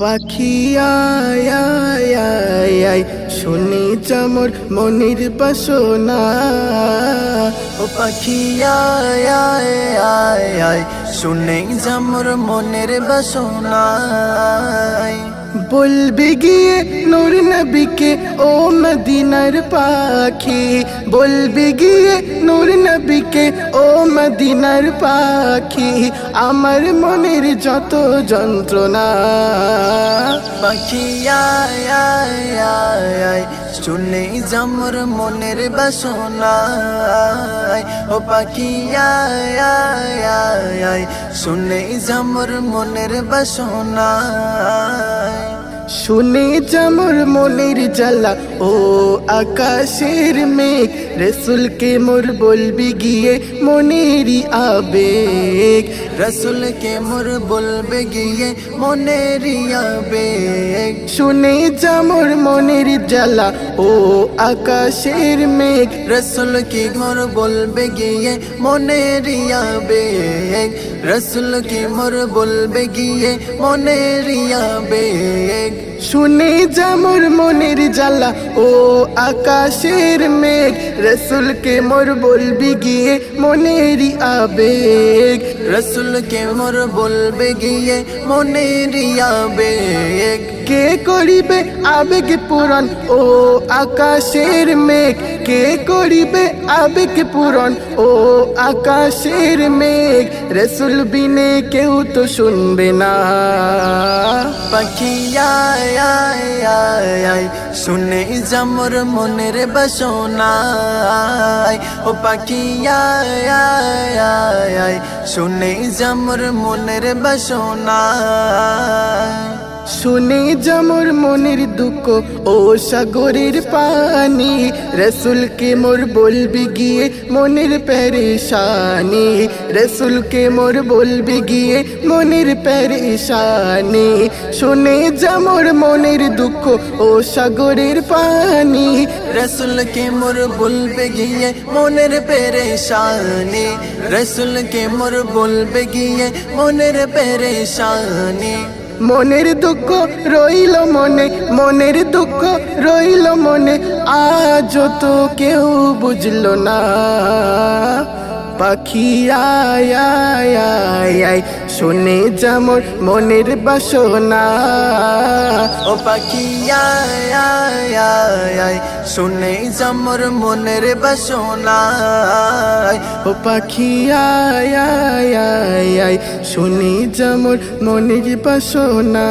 পাখি আয় শুনি চামর মনির বাসনা। ও পাখি আয় আয় শুনে জামর মনের বাসনায়। বলবি গিয়ে নূর নবীকে ও মদিনার পাখি বলবি গিয়ে নূর নবীকে ও মদিনার পাখি আমার মনের যত যন্ত্রণা। পাখি শুনে জামর মনের বাসনায় ও পাখি শুনে জামর মনের বাসনায় শুনে যেমন মনের জ্বালা। ও আকাশের মেঘ, রসুলকে মোর বলবি গিয়ে মনেরই আবেগ। রসুল কে মোর বলবে গিয়ে মনের আবেগ। শুনে যেমন মনের জ্বালা। ও আকাশের মেঘ রসুল কি মোর বলবে গিয়ে মনের আবেগ। রসুল কি মোর বলবে গিয়ে মনের আবেগ। শুনে যেমন মনের জ্বালা ও আকাশের মেঘ রসুলকে মোর বলবি গিয়ে মনেরই আবেগ। রসুল কে মোর বলবে গিয়ে মনের আবেগ। কে করিবে আবেগ পূরণ ও আকাশের মেঘ? কে করিবে আবেগ পূরণ ও আকাশের মেঘ? রসুল বিনে কেউ তো শুনবে না। পাখি আয় আয় আয় আয় শুনে জামর মনের বাসনায় ও পাখি আয় আয় আয় আয়। শুনে জামর মনের বাসনায় শুনে যেমন মনের দুঃখ, ও সাগরের পানি। রসুলকে মোর বলবি গিয়ে মনের পেরেশানি। রসুলকে মোর বলবি গিয়ে মনের পেরেশানি। শুনে যেমন মনের দুঃখ, ও সাগরের পানি। রসুল কে মোর বলবে গিয়ে মনের পেরেশানি। রসুল কে মোর বলবে গিয়ে মনের পেরেশানি। মনের দুঃখ রইল মনে, মনের দুঃখ রইল মনে। আজ তো কেউ বুঝল না। পাখি আয় আয় আয় আয় শুনে যেমন মনের বাসনা। ও পাখি শুনে যেমন মনের বাসনা। ও পাখি শুনে যেমন মনের বাসনা।